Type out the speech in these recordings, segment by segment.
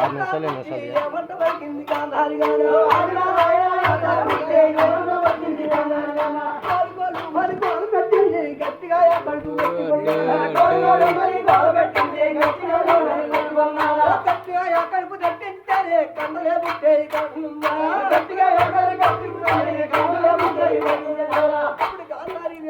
ఆరు నిమిషాలు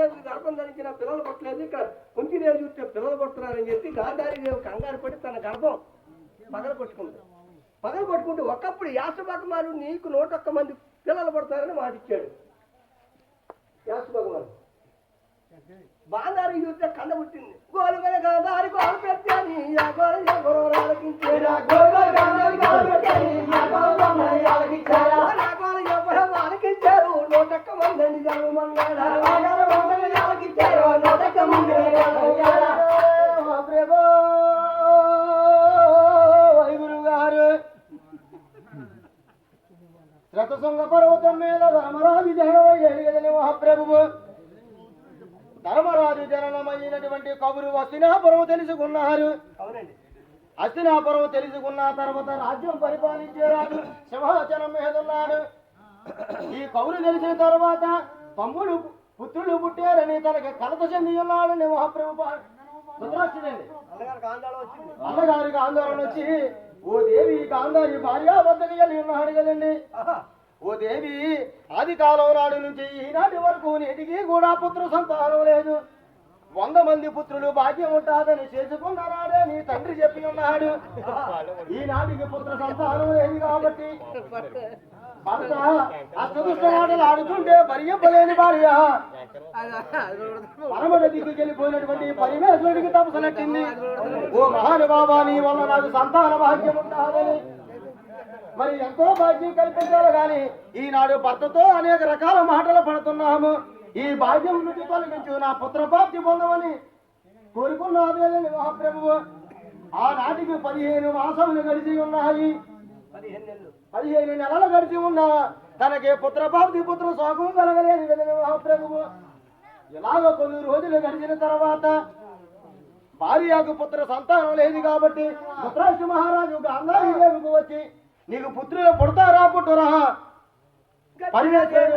ఎన్ని గర్భం ధరించిన పిల్లలు పట్టలేదు ఇక్కడ కుంతిదేవి చూస్తే పిల్లలు పుడుతున్నారని చెప్పి గాంధారి దేవి కంగారు పడి తన గర్భం పగల కొట్టుకుంది. పగల కొట్టుకుంటే ఒకప్పుడు యాసభగమాను నీకు నూటొక్క మంది పిల్లలు పడతారని మాటిచ్చాడు యాసభగమాను బాంధారి చూస్తే కళ్ళ పుట్టింది. గోలు మీద గాంధారి గోలు పెట్టాని ఆలకించేరా? గోలు గాంధారి గోలు రథశృంగ పర్వతం మీద ధర్మరాజు జనమయ్యేది మహాప్రభువు? ధర్మరాజు జననమైనటువంటి కబురు హస్తినాపురం తెలుసుకున్నారు హస్తినాపురం తెలుసుకున్న తర్వాత రాజ్యం పరిపాలించే రాజు సింహాచలం మీద ఉన్నాడు. ఈ కౌలు తెలిసిన తర్వాత తమ్ముడు పుత్రులు పుట్టారని తనకి కలత చెంది ఉన్నాడని మహాప్రభు అన్నగారికి ఆందోళన వచ్చి ఓ దేవి గాంధారి భార్యాభర్తకి కలిగి ఉన్నాడు కదండి. ఓ దేవి ఆది కాలం నాడు నుంచి ఈనాటి వరకు నేటికి కూడా పుత్ర సంతానం లేదు. వంద మంది పుత్రులు భాగ్యం ఉంటాదని చేసుకున్నారాడే నీ తండ్రి చెప్పి ఉన్నాడు. ఈనాటికి పుత్ర సంతానం లేదు కాబట్టి. భర్త అష్టదుష్ట మాటలు ఆడుతుంటే భరింపలేని భార్య. పరమడ దిక్కు వెళ్ళిపోయినటువంటి పరిమేశ్వరుడికి తపసనట్టింది ఓ మహానుభావా నీ వల్ల నాకు సంతాన భాగ్యం ఉంటాదని మరి ఎంతో భాగ్యం కల్పించాలి గాని ఈనాడు భర్తతో అనేక రకాల మాటలు పడుతున్నాము. ఈ భాగ్యం నుంచి తొలగించు నా పుత్రప్రాప్తి పొందమని కోరుకున్నాను మహాప్రభువు. ఆనాటికి పదిహేను మాసములు గడిచి ఉన్నాయి. పదిహేను నెలలు గడిచి ఉన్నా తనకి పుత్రప్రాప్తి పుత్ర శోకం కలగలేదు కదండి మహాప్రభువు. ఇలాగ కొన్ని రోజులు గడిచిన తర్వాత భార్యకు పుత్ర సంతానం లేదు కాబట్టి ధృతరాష్ట్ర మహారాజు గాంధారి దేవికి వచ్చి నీకు పుత్రులు పుడతారా పుట్టరా? పరిగెత్తాడు.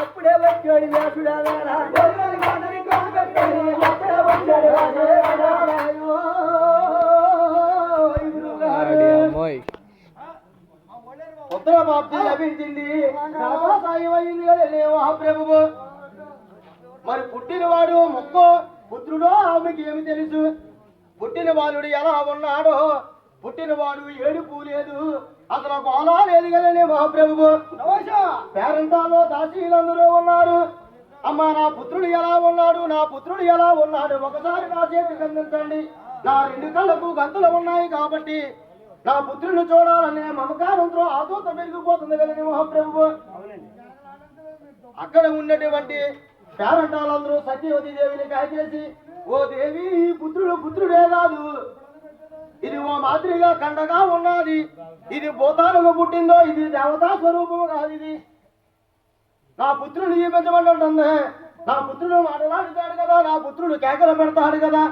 అప్పుడే వచ్చాడు వ్యాసుడా ఉత్తర ప్రాప్తి లభించింది. కదండి మరి పుట్టినవాడు మొక్కో పుత్రుడో ఆమెకి ఏమి తెలుసు? పుట్టిన బాలుడు ఎలా ఉన్నాడో పుట్టినవాడు ఏడుపు లేదు. అసలు గోళ లేదు కదండి మహాప్రభువు. పేరంటాలో దాసీలందరూ ఉన్నారు. అమ్మా నా పుత్రుడు ఎలా ఉన్నాడు? నా పుత్రుడు ఎలా ఉన్నాడు? ఒకసారి నా చేతికి అందించండి. నా రెండు కళ్ళకు గంతులు ఉన్నాయి కాబట్టి నా పుత్రుని చూడాలనే మమకారంతో ఆతోత పెరిగిపోతుంది కదండి మహాప్రభువు. అక్కడ ఉన్నటువంటి పేరంటాలందరూ సత్యవతి దేవిని కాచేసి ఓ దేవి ఈ పుత్రుడు పుత్రుడే కాదు. ఇది ఓ మాదిరిగా కండగా ఉన్నది. ఇది భూతాలుగా పుట్టిందో ఇది దేవతా స్వరూపము కాదు ఇది. నా పుత్రుడు జీవించమంటుంది నా పుత్రుడు మాటలాడుతాడు కదా నా పుత్రుడు కేకలు పెడతాడు కదా.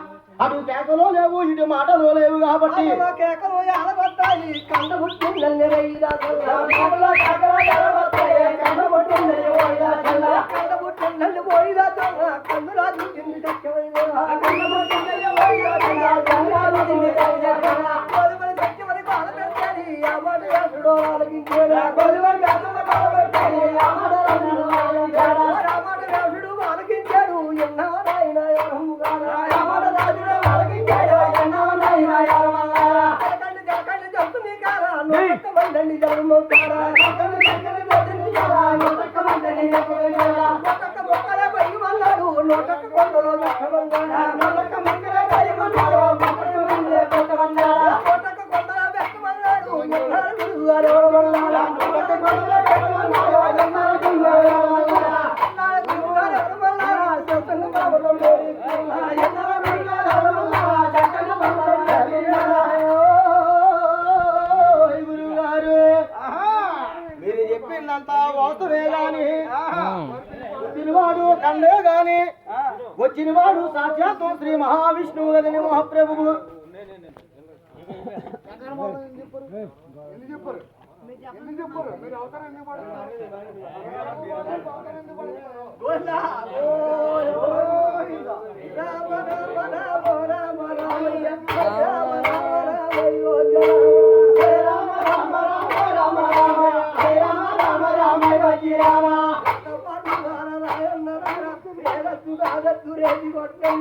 అటు కేకలో లేవు ఇటు మాటలో లేవు కాబట్టి. కేకలు ఆడబడతాయి కండ పుట్టిందని కండ పుట్టిందని పోయిదా కండు రాజు తిండి 감사합니다. తండగానే వచ్చిన వాడు సాక్షాత్తు శ్రీ మహావిష్ణువు గది మహాప్రభువు రామ రామ రామ రామ రామ రామ రామ आगत दूर है।